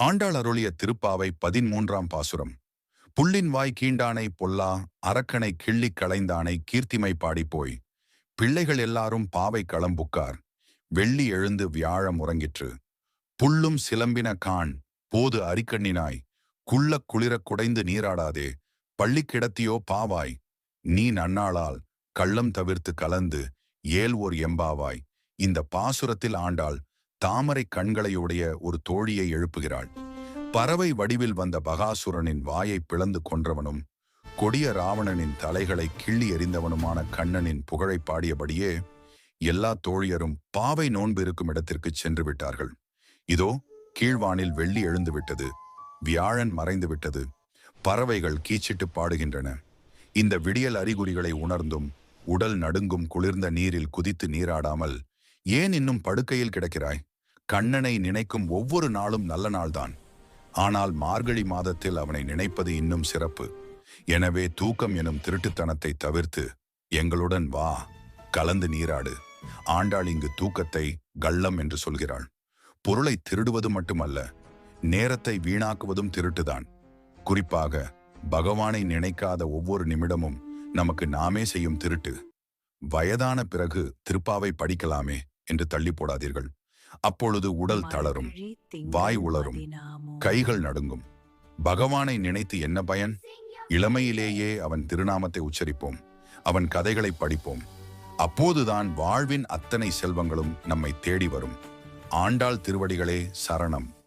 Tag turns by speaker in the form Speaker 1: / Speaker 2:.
Speaker 1: ஆண்டாள் அருளிய திருப்பாவை பதிமூன்றாம் பாசுரம். புள்ளின் வாய் கீண்டானை பொல்லா அரக்கனை கிள்ளிக் களைந்தானை கீர்த்திமை பாடிப்போய் பிள்ளைகள் எல்லாரும் பாவை களம்புக்கார். வெள்ளி எழுந்து வியாழம் உறங்கிற்று புல்லும் சிலம்பின கான் போது அரிக்கண்ணினாய். குள்ளக் குளிரக் குடைந்து நீராடாதே பள்ளி கிடத்தியோ பாவாய். நீ நன்னாளால் கள்ளம் தவிர்த்து கலந்து ஏல் ஓர் எம்பாவாய். இந்த பாசுரத்தில் ஆண்டாள் தாமரை கண்களையுடைய ஒரு தோழியை எழுப்புகிறாள். பறவை வடிவில் வந்த பகாசுரனின் வாயை பிளந்து கொன்றவனும் கொடிய ராவணனின் தலைகளை கிள்ளி எறிந்தவனுமான கண்ணனின் புகழை பாடியபடியே எல்லா தோழியரும் பாவை நோன்பு இருக்கும் இடத்திற்கு சென்று விட்டார்கள். இதோ கீழ்வானில் வெள்ளி எழுந்து விட்டது வியாழன் மறைந்து விட்டது பறவைகள் கீச்சிட்டு பாடுகின்றன. இந்த விடியல் அறிகுறிகளை உணர்ந்தும் உடல் நடுங்கும் குளிர்ந்த நீரில் குதித்து நீராடாமல் ஏன் இன்னும் படுக்கையில் கிடக்கிறாய்? கண்ணனை நினைக்கும் ஒவ்வொரு நாளும் நல்ல நாள்தான். ஆனால் மார்கழி மாதத்தில் அவனை நினைப்பது இன்னும் சிறப்பு. எனவே தூக்கம் எனும் திருட்டுத்தனத்தை தவிர்த்து எங்களுடன் வா கலந்து நீராடு. ஆண்டாள் இங்கு தூக்கத்தை கள்ளம் என்று சொல்கிறாள். பொருளை திருடுவது மட்டுமல்ல நேரத்தை வீணாக்குவதும் திருட்டுதான். குறிப்பாக பகவானை நினைக்காத ஒவ்வொரு நிமிடமும் நமக்கு நாமே செய்யும் திருட்டு. வயதான பிறகு திருப்பாவை படிக்கலாமே என்று தள்ளி போடாதீர்கள். அப்பொழுது உடல் தளரும் வாய் உளரும் கைகள் நடுங்கும். பகவானை நினைத்து என்ன பயன்? இளமையிலேயே அவன் திருநாமத்தை உச்சரிப்போம் அவன் கதைகளை படிப்போம். அப்போதுதான் வாழ்வின் அத்தனை செல்வங்களும் நம்மை தேடி வரும். ஆண்டாள் திருவடிகளே சரணம்.